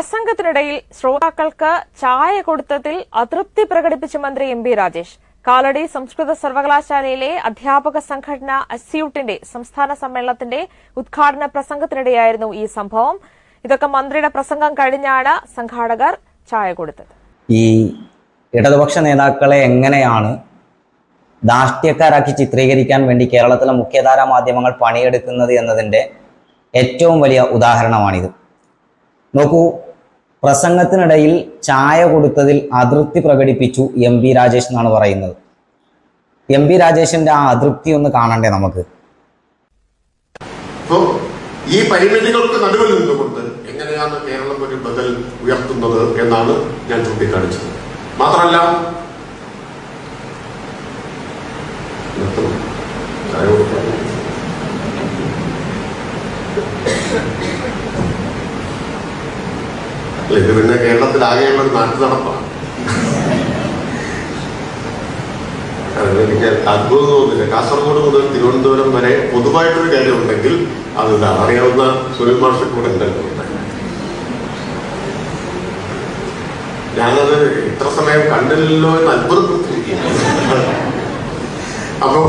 പ്രസംഗത്തിനിടയിൽ ശ്രോതാക്കൾക്ക് ചായ കൊടുത്തതിൽ അതൃപ്തി പ്രകടിപ്പിച്ച മന്ത്രി എം ബി രാജേഷ്. കാലടി സംസ്കൃത സർവകലാശാലയിലെ അധ്യാപക സംഘടന അസ്യൂട്ടിന്റെ സംസ്ഥാന സമ്മേളനത്തിന്റെ ഉദ്ഘാടന പ്രസംഗത്തിനിടെയായിരുന്നു ഈ സംഭവം. ഇതൊക്കെ മന്ത്രിയുടെ പ്രസംഗം കഴിഞ്ഞാണ് സംഘാടകർ ചായ കൊടുത്തത്. ഈ ഇടതുപക്ഷ നേതാക്കളെ എങ്ങനെയാണ് ദാഷ്ട്യക്കാരാക്കി ചിത്രീകരിക്കാൻ വേണ്ടി കേരളത്തിലെ മുഖ്യധാരാ മാധ്യമങ്ങൾ പണിയെടുക്കുന്നത് എന്നതിന്റെ ഏറ്റവും വലിയ ഉദാഹരണമാണിത്. നോക്കൂ പ്രസംഗത്തിനിടയിൽ ചായ കൊടുത്തതിൽ അതൃപ്തി പ്രകടിപ്പിച്ചു എം പി രാജേഷ് എന്നാണ് പറയുന്നത്. എം പി രാജേഷിന്റെ ആ അതൃപ്തി ഒന്ന് കാണണ്ടേ നമുക്ക്? ഈ പരിമിതികൾക്ക് നടുവിൽ നിന്നുകൊണ്ട് എങ്ങനെയാണ് കേരളം ഒരു ബദൽ ഉയർത്തുന്നത് എന്നാണ് ഞാൻ ചൂണ്ടിക്കാണിച്ചത്. മാത്രമല്ല നിർത്തണം. ചായ കൊടുക്കാം. അല്ല ഇത് പിന്നെ കേരളത്തിലാകെയുള്ള ഒരു നാട്ടു നടപ്പാണ്. എനിക്ക് അത്ഭുതം തോന്നുന്നില്ല. കാസർഗോഡ് മുതൽ തിരുവനന്തപുരം വരെ പൊതുവായിട്ടൊരു കാര്യം ഉണ്ടെങ്കിൽ അത് അറിയാവുന്ന സുനിൽ മാഷ കൂടെ ഉണ്ടല്ലോ. ഞാനത് ഇത്ര സമയം കണ്ടില്ലല്ലോ എന്ന് അത്ഭുതപ്പെട്ടിരിക്കുകയാണ് അപ്പോ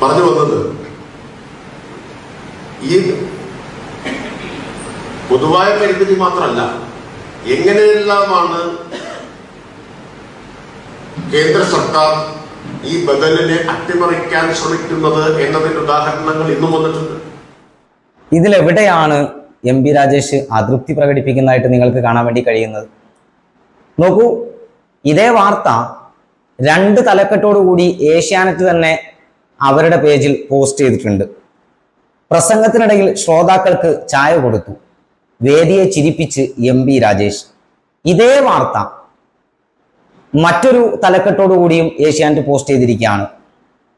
പറഞ്ഞു വന്നത് ഈ പൊതുവായ പരിമിതി മാത്രമല്ല എങ്ങനെയെല്ലാമാണ് കേന്ദ്ര സർക്കാർ ഈ ബദലിനെ അട്ടിമറിക്കാൻ ശ്രമിക്കുന്നത് എന്നതിന്റെ ഉദാഹരണങ്ങൾ ഇന്നും വന്നിട്ടുണ്ട്. ഇതിലെവിടെയാണ് എം പി രാജേഷ് അതൃപ്തി പ്രകടിപ്പിക്കുന്നതായിട്ട് നിങ്ങൾക്ക് കാണാൻ വേണ്ടി കഴിയുന്നത്? നോക്കൂ ഇതേ വാർത്ത രണ്ട് തലക്കെട്ടോടുകൂടി ഏഷ്യാനെറ്റ് തന്നെ അവരുടെ പേജിൽ പോസ്റ്റ് ചെയ്തിട്ടുണ്ട്. പ്രസംഗത്തിനിടയിൽ ശ്രോതാക്കൾക്ക് ചായ കൊടുത്തു. വേദിയെ ചിരിപ്പിച്ച് എം പി രാജേഷ്. ഇതേ വാർത്ത മറ്റൊരു തലക്കെട്ടോടു കൂടിയും ഏഷ്യാനെറ്റ് പോസ്റ്റ് ചെയ്തിരിക്കുകയാണ്.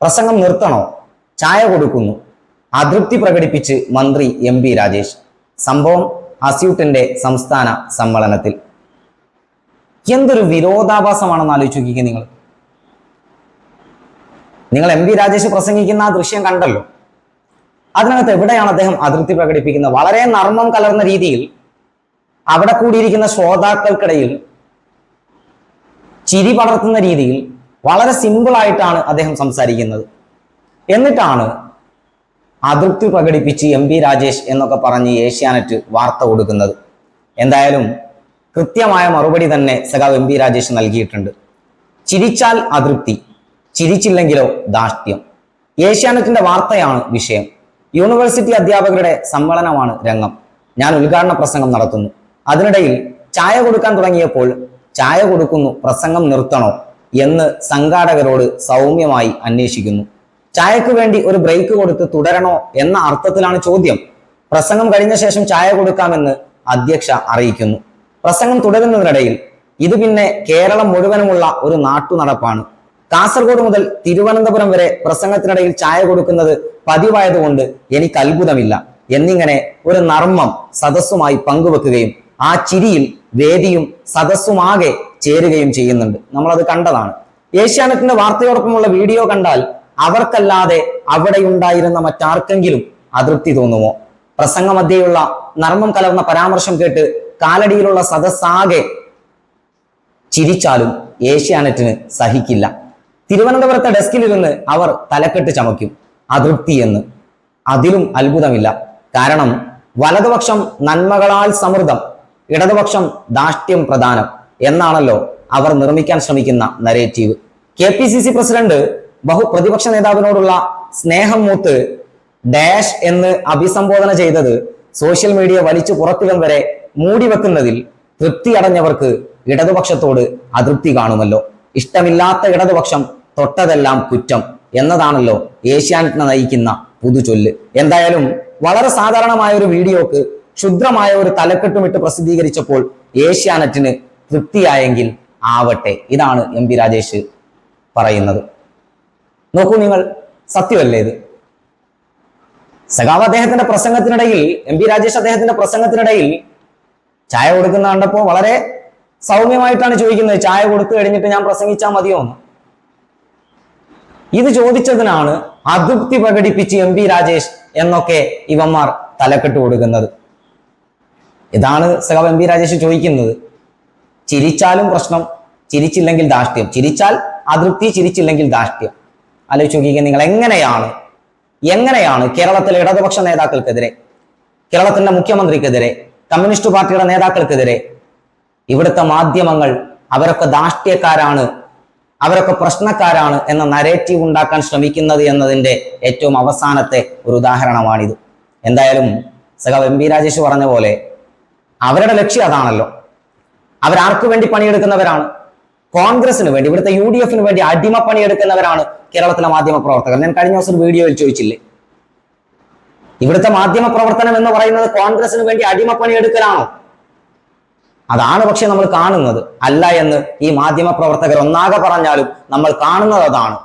പ്രസംഗം നിർത്തണോ? ചായ കൊടുക്കുന്നു. അതൃപ്തി പ്രകടിപ്പിച്ച് മന്ത്രി എം പി രാജേഷ്. സംഭവം അസ്യൂട്ടിന്റെ സംസ്ഥാന സമ്മേളനത്തിൽ. എന്തൊരു വിരോധാഭാസമാണെന്ന് ആലോചിച്ച് നോക്കിക്കുക നിങ്ങൾ. നിങ്ങൾ എം രാജേഷ് പ്രസംഗിക്കുന്ന ആ ദൃശ്യം കണ്ടല്ലോ. അതിനകത്ത് എവിടെയാണ് അദ്ദേഹം അതിർത്തി പ്രകടിപ്പിക്കുന്നത്? വളരെ നർമ്മം കലർന്ന രീതിയിൽ അവിടെ കൂടിയിരിക്കുന്ന ശ്രോതാക്കൾക്കിടയിൽ ചിരി പടർത്തുന്ന രീതിയിൽ വളരെ സിമ്പിളായിട്ടാണ് അദ്ദേഹം സംസാരിക്കുന്നത്. എന്നിട്ടാണ് അതൃപ്തി പ്രകടിപ്പിച്ച് എം പി രാജേഷ് എന്നൊക്കെ പറഞ്ഞ് ഏഷ്യാനെറ്റ് വാർത്ത കൊടുക്കുന്നത്. എന്തായാലും കൃത്യമായ മറുപടി തന്നെ സഖാവ് എം പി രാജേഷ് നൽകിയിട്ടുണ്ട്. ചിരിച്ചാൽ അതൃപ്തി ചിരിച്ചില്ലെങ്കിലോ ധാഷ്ട്യം ഏഷ്യാനെറ്റിന്റെ വാർത്തയാണ് വിഷയം. യൂണിവേഴ്സിറ്റി അധ്യാപകരുടെ സമ്മേളനമാണ് രംഗം. ഞാൻ ഉദ്ഘാടന പ്രസംഗം നടത്തുന്നു. അതിനിടയിൽ ചായ കൊടുക്കാൻ തുടങ്ങിയപ്പോൾ ചായ കൊടുക്കുന്നു പ്രസംഗം നിർത്തണോ എന്ന് സംഘാടകരോട് സൗമ്യമായി അന്വേഷിക്കുന്നു. ചായക്ക് വേണ്ടി ഒരു ബ്രേക്ക് കൊടുത്ത് തുടരണോ എന്ന അർത്ഥത്തിലാണ് ചോദ്യം. പ്രസംഗം കഴിഞ്ഞ ശേഷം ചായ കൊടുക്കാമെന്ന് അധ്യക്ഷ അറിയിക്കുന്നു. പ്രസംഗം തുടരുന്നതിനിടയിൽ ഇത് പിന്നെ കേരളം മുഴുവനുമുള്ള ഒരു നാട്ടുനടപ്പാണ്. കാസർഗോഡ് മുതൽ തിരുവനന്തപുരം വരെ പ്രസംഗത്തിനിടയിൽ ചായ കൊടുക്കുന്നത് പതിവായതുകൊണ്ട് എനിക്ക് അത്ഭുതമില്ല. എന്നിങ്ങനെ ഒരു നർമ്മം സദസ്സുമായി പങ്കുവെക്കുകയും ആ ചിരിയിൽ വേദിയും സദസ്സുമാകെ ചേരുകയും ചെയ്യുന്നുണ്ട്. നമ്മളത് കണ്ടതാണ്. ഏഷ്യാനെറ്റിന്റെ വാർത്തയോടൊപ്പമുള്ള വീഡിയോ കണ്ടാൽ അവർക്കല്ലാതെ അവിടെ ഉണ്ടായിരുന്ന മറ്റാർക്കെങ്കിലും അതൃപ്തി തോന്നുമോ? പ്രസംഗമധ്യയുള്ള നർമ്മം കലർന്ന പരാമർശം കേട്ട് കാലടിയിലുള്ള സദസ്സാകെ ചിരിച്ചാലും ഏഷ്യാനെറ്റിന് സഹിക്കില്ല. തിരുവനന്തപുരത്തെ ഡെസ്കിലിരുന്ന് അവർ തലക്കെട്ട് ചമയ്ക്കും. അതൃപ്തി എന്ന് അതിലും അത്ഭുതമില്ല. കാരണം വലതുപക്ഷം നന്മകളാൽ സമൃദ്ധം ഇടതുപക്ഷം ദാഷ്ട്യം പ്രധാനം എന്നാണല്ലോ അവർ നിർമ്മിക്കാൻ ശ്രമിക്കുന്ന narrative K P C C president ബഹുപ്രതിപക്ഷ നേതാവിനോടുള്ള സ്നേഹം മൂത്ത് ഡാഷ് എന്ന് അഭിസംബോധന ചെയ്തത് സോഷ്യൽ മീഡിയ വലിച്ചു പുറത്തിടം വരെ മൂടി വെക്കുന്നതിൽ തൃപ്തി അടഞ്ഞവർക്ക് ഇടതുപക്ഷത്തോട് അതൃപ്തി കാണുമല്ലോ. ഇഷ്ടമില്ലാത്ത ഇടതുപക്ഷം തൊട്ടതെല്ലാം കുറ്റം. എന്നതാണല്ലോ ഏഷ്യാനെറ്റിനെ നയിക്കുന്ന പുതുചൊല്ല്. എന്തായാലും വളരെ സാധാരണമായ ഒരു വീഡിയോക്ക് ക്ഷുദ്രമായ ഒരു തലക്കെട്ടുമിട്ട് പ്രസിദ്ധീകരിച്ചപ്പോൾ ഏഷ്യാനെറ്റിന് തൃപ്തിയായെങ്കിൽ ആവട്ടെ. ഇതാണ് എം പി രാജേഷ് പറയുന്നത്. നോക്കൂ നിങ്ങൾ സത്യമല്ലേ ഇത്? സഖാവ് അദ്ദേഹത്തിന്റെ പ്രസംഗത്തിനിടയിൽ എം പി രാജേഷ് അദ്ദേഹത്തിന്റെ പ്രസംഗത്തിനിടയിൽ ചായ കൊടുക്കുന്ന കണ്ടപ്പോ വളരെ സൗമ്യമായിട്ടാണ് ചോദിക്കുന്നത്. ചായ കൊടുത്തു കഴിഞ്ഞിട്ട് ഞാൻ പ്രസംഗിച്ചാൽ മതിയോ എന്ന്. ഇത് ചോദിച്ചതിനാണ് അതൃപ്തി പ്രകടിപ്പിച്ച് എം പി രാജേഷ് എന്നൊക്കെ ഇവന്മാർ തലക്കെട്ട് കൊടുക്കുന്നത്. ഇതാണ് സഖാവ് എം പി രാജേഷ് ചോദിക്കുന്നത്. ചിരിച്ചാലും പ്രശ്നം ചിരിച്ചില്ലെങ്കിൽ ദാഷ്ട്യം ചിരിച്ചാൽ അതൃപ്തി ചിരിച്ചില്ലെങ്കിൽ ദാഷ്ട്യം ആലോചിച്ച് നോക്കിക്കുക നിങ്ങൾ എങ്ങനെയാണ് എങ്ങനെയാണ് കേരളത്തിലെ ഇടതുപക്ഷ നേതാക്കൾക്കെതിരെ കേരളത്തിന്റെ മുഖ്യമന്ത്രിക്കെതിരെ കമ്മ്യൂണിസ്റ്റ് പാർട്ടിയുടെ നേതാക്കൾക്കെതിരെ ഇവിടുത്തെ മാധ്യമങ്ങൾ അവരൊക്കെ ധാഷ്ട്യക്കാരാണ് അവരൊക്കെ പ്രശ്നക്കാരാണ് എന്ന നരേറ്റീവ് ഉണ്ടാക്കാൻ ശ്രമിക്കുന്നത് എന്നതിന്റെ ഏറ്റവും അവസാനത്തെ ഒരു ഉദാഹരണമാണിത്. എന്തായാലും സഖാവ് എം പി രാജേഷ് പറഞ്ഞ പോലെ അവരുടെ ലക്ഷ്യം അതാണല്ലോ. അവരാർക്കു വേണ്ടി പണിയെടുക്കുന്നവരാണ്. കോൺഗ്രസിന് വേണ്ടി ഇവിടുത്തെ യു ഡി എഫിന് വേണ്ടി അടിമ പണിയെടുക്കുന്നവരാണ് കേരളത്തിലെ മാധ്യമ പ്രവർത്തകർ. ഞാൻ കഴിഞ്ഞ ദിവസം വീഡിയോയിൽ ചോദിച്ചില്ലേ? ഇവിടുത്തെ മാധ്യമ പ്രവർത്തനം എന്ന് പറയുന്നത് കോൺഗ്രസിന് വേണ്ടി അടിമ പണിയെടുക്കലാണോ? അതാണ് പക്ഷെ നമ്മൾ കാണുന്നത്. അല്ല എന്ന് ഈ മാധ്യമ പ്രവർത്തകർ ഒന്നാകെ പറഞ്ഞാലും നമ്മൾ കാണുന്നത് അതാണ്.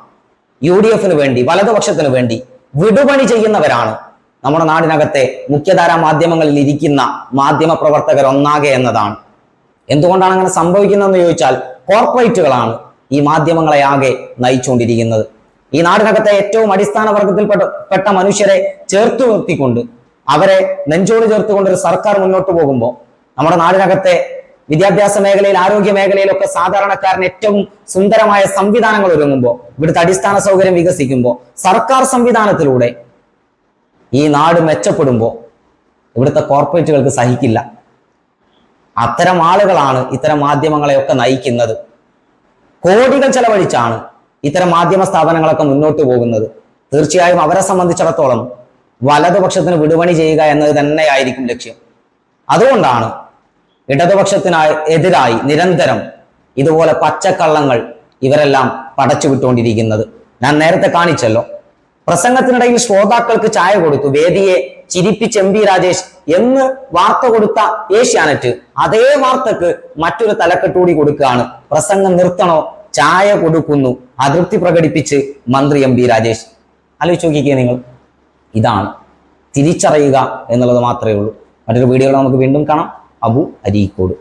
യു ഡി എഫിന് വേണ്ടി വലതുപക്ഷത്തിന് വേണ്ടി വിടുപണി ചെയ്യുന്നവരാണ് നമ്മുടെ നാടിനകത്തെ മുഖ്യധാര മാധ്യമങ്ങളിൽ ഇരിക്കുന്ന മാധ്യമ പ്രവർത്തകർ ഒന്നാകെ എന്നതാണ്. എന്തുകൊണ്ടാണ് അങ്ങനെ സംഭവിക്കുന്നതെന്ന് ചോദിച്ചാൽ കോർപ്പറേറ്റുകളാണ് ഈ മാധ്യമങ്ങളെ ആകെ നയിച്ചുകൊണ്ടിരിക്കുന്നത്. ഈ നാടിനകത്തെ ഏറ്റവും അടിസ്ഥാന വർഗത്തിൽപ്പെട്ട പെട്ട മനുഷ്യരെ ചേർത്ത് നിർത്തിക്കൊണ്ട് അവരെ നെഞ്ചോട് ചേർത്തുകൊണ്ട് ഒരു സർക്കാർ മുന്നോട്ട് പോകുമ്പോൾ നമ്മുടെ നാടിനകത്തെ വിദ്യാഭ്യാസ മേഖലയിൽ ആരോഗ്യ മേഖലയിലൊക്കെ സാധാരണക്കാരന് ഏറ്റവും സുന്ദരമായ സംവിധാനങ്ങൾ ഒരുങ്ങുമ്പോൾ ഇവിടുത്തെ അടിസ്ഥാന സൗകര്യം വികസിക്കുമ്പോൾ സർക്കാർ സംവിധാനത്തിലൂടെ ഈ നാട് മെച്ചപ്പെടുമ്പോൾ ഇവിടുത്തെ കോർപ്പറേറ്റുകൾക്ക് സഹിക്കില്ല. അത്തരം ആളുകളാണ് ഇത്തരം മാധ്യമങ്ങളെയൊക്കെ നയിക്കുന്നത്. കോടികൾ ചെലവഴിച്ചാണ് ഇത്തരം മാധ്യമ സ്ഥാപനങ്ങളൊക്കെ മുന്നോട്ട് പോകുന്നത്. തീർച്ചയായും അവരെ സംബന്ധിച്ചിടത്തോളം വലതുപക്ഷത്തിന് വിടുപണി ചെയ്യുക എന്നത് തന്നെയായിരിക്കും ലക്ഷ്യം. അതുകൊണ്ടാണ് ഇടതുപക്ഷത്തിനായി എതിരായി നിരന്തരം ഇതുപോലെ പച്ചക്കള്ളങ്ങൾ ഇവരെല്ലാം പടച്ചു വിട്ടുകൊണ്ടിരിക്കുന്നത് ഞാൻ നേരത്തെ കാണിച്ചല്ലോ. പ്രസംഗത്തിനിടയിൽ ശ്രോതാക്കൾക്ക് ചായ കൊടുത്തു. വേദിയെ ചിരിപ്പിച്ച് എം പി രാജേഷ് എന്ന് വാർത്ത കൊടുത്ത ഏഷ്യാനെറ്റ് അതേ വാർത്തക്ക് മറ്റൊരു തലക്കെട്ടുകൂടി കൊടുക്കുകയാണ്. പ്രസംഗം നിർത്തണോ? ചായ കൊടുക്കുന്നു. അതൃപ്തി പ്രകടിപ്പിച്ച് മന്ത്രി എം പി രാജേഷ്. ആലോചിച്ച് നോക്കിക്കേ നിങ്ങൾ. ഇതാണ്. തിരിച്ചറിയുക എന്നുള്ളത് മാത്രമേ ഉള്ളൂ. മറ്റൊരു വീഡിയോയിൽ നമുക്ക് വീണ്ടും കാണാം. അബു അരീക്കോട്